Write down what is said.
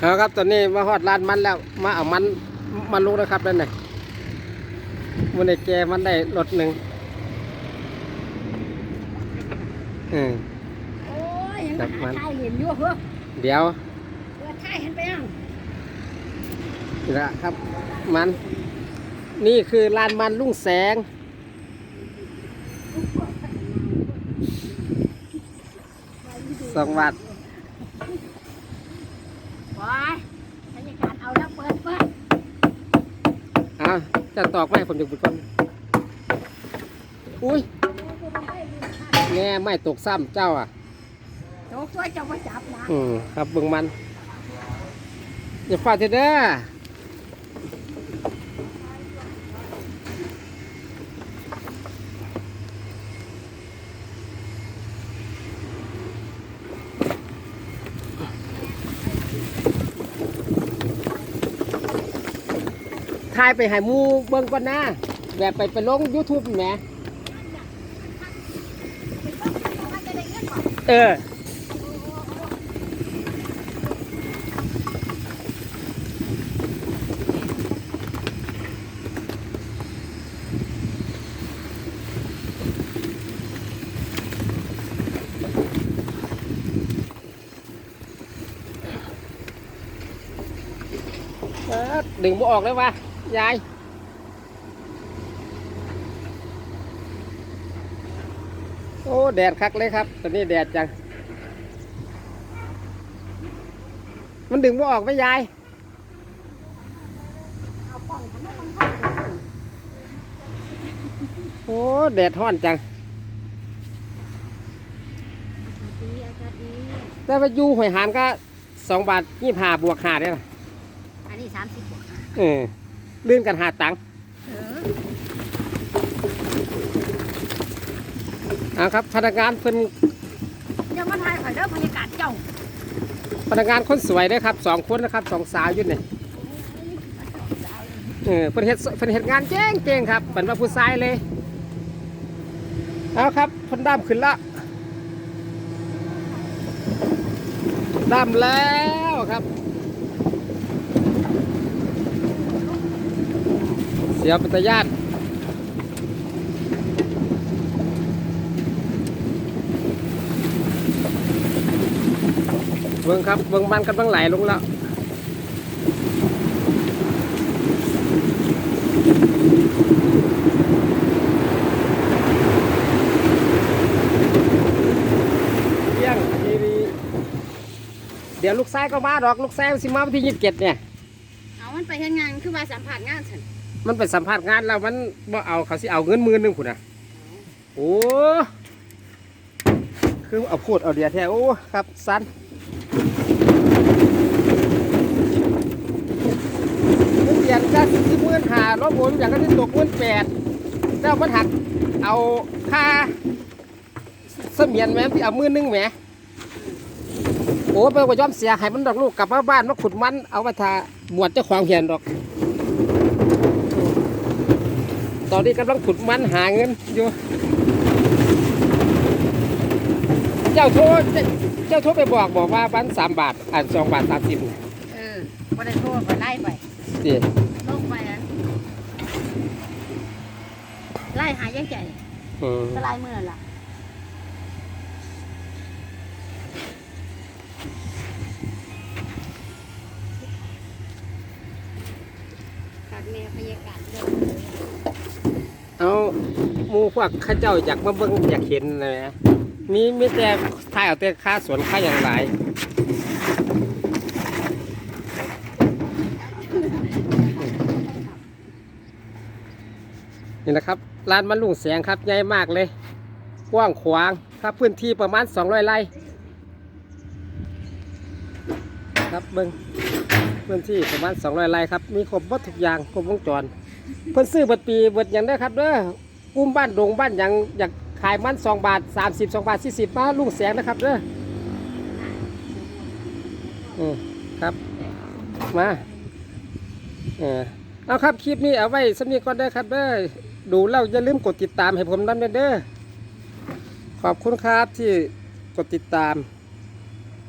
เอาครับตอนนี้มาฮอดร้านมันแล้วมาเอามันมาลูกนะครับนั่นน่ะมันได้แกมันได้รถหนึ่งเออโอ้ยยังจับมันถ่ายเห็นอยู่เหรอเดี๋ยวเออถ่ายเห็นไปยังนี่ละครับมัน นี่คือร้านมันลุงแสงสองบาท ว้ายบรรยากาศเอาแล้วเปิดเปิดอะจะตอกไม้ผมจะบุดก่อนอุ้ยแง่ไม่ตกซ้ำเจ้าอะโจ๊กช่วยเจ้ามาจับนะอืมครับเบิ่งมันอย่าฟาดเถอะเด้อ ถ่ายไปให้หมูเบิ่งก่อนนะแบบไปไปลง YouTube แหมเออเออดดึงบ่ออกเลยวะ ยายโอ้แดดคักเลยครับ ตอนนี้แดดจัง มันดึงบ่ออกไหมยายเอากล่องทำให้มันเข้าไปโอ้แดดห้อนจังดีอากาศดีแต่ว่าอยู่หอยหานก็สองบาทยี่ห้าบวกห้าได้ละอันนี้สามสิบบวกค่ะเออ ลื่นกันหาตังค์เออเอาครับพนักงานเพิ่นเดี๋ยวมาถ่ายข่อยเด้อบรรยากาศเจ้าพนักงานคนสวยเด้อครับสองคนนะครับสองสาวอยู่นี่เออเพิ่นเฮ็ดเพิ่นเฮ็ดงานเจ๊งเจ๊งครับเป็นว่าผู้ชายเลยเอาครับเพิ่นด้ามขึ้นละด้ามแล้วครับ สียปัตยานเบิ่งครับเบิ่งมันกันบ้างไหลลงแล้วเที่ยงทีวีเดี๋ยวลูกชายก็มาดอกลูกชายสิมาวันที่ยี่สิบเจ็ดเนี่ย เอามันไปเฮ็ดงานคือว่าสัมผัสงานฉัน มันไปสัมภาษณ์งานแล้วมันบ่เอาเขาสิเอาเงินหมือนึงคุณนะโอ้คือเอาพูดเอาเดียแท้โอ้ครับสั้นเงินเดือนก็สิบหมื่นหารอบผมอย่างก็ที่ตกหมื่นแปดแล้วมันหักเอาค่าเสมียนแม่ที่เอาหมื่นหนึงแหมโอ้ไปว่าย้อมเสียให้มันดอกลูกกลับมาบ้านมาขุดมันเอาไปทาบวชเจ้าของเหียนดอก ต อนนี้กำลังขุดมันหาเงินอยู่เจ้าโทรเจ้าโทรไปบอกบอกว่าวันสามบาทอ่านสองบาทสามสิบเออบ่ได้โทษไปไล่ไปสิลงไปอันไล่หายังใจอืมก็ไล่มือนั่นล่ะ คักแม่บรรยากาศเดิมเอาหมูพวกข้าเจ้าอยากมาเบิ่งอยากเห็นเลยนะมีมีแต่ถ่ายเอาแต่ค่าสวนค่าอย่างไรนี่นะครับร้านมันลุงแสงครับใหญ่มากเลยกว้างขวางครับพื้นที่ประมาณ 200ไร่ครับเบิ้ง พื้นที่ประมาณ200ไร่ครับ มีครบหมดทุกอย่างครบวงจร เพิ่นซื้อเบิดปีเบิดอย่างเด้ครับเด้อกุ้มบ้านดงบ้านหยังอยากขายมัน2บาท30 2บาท40มาลุงแสงนะครับเด้ออืมครับ มาเออเอาครับคลิปนี้เอาไว้สำนีก่อนเด้อครับเด้อดูแล้วอย่าลืมกดติดตามให้ผมนำเด้อขอบคุณครับที่กดติดตาม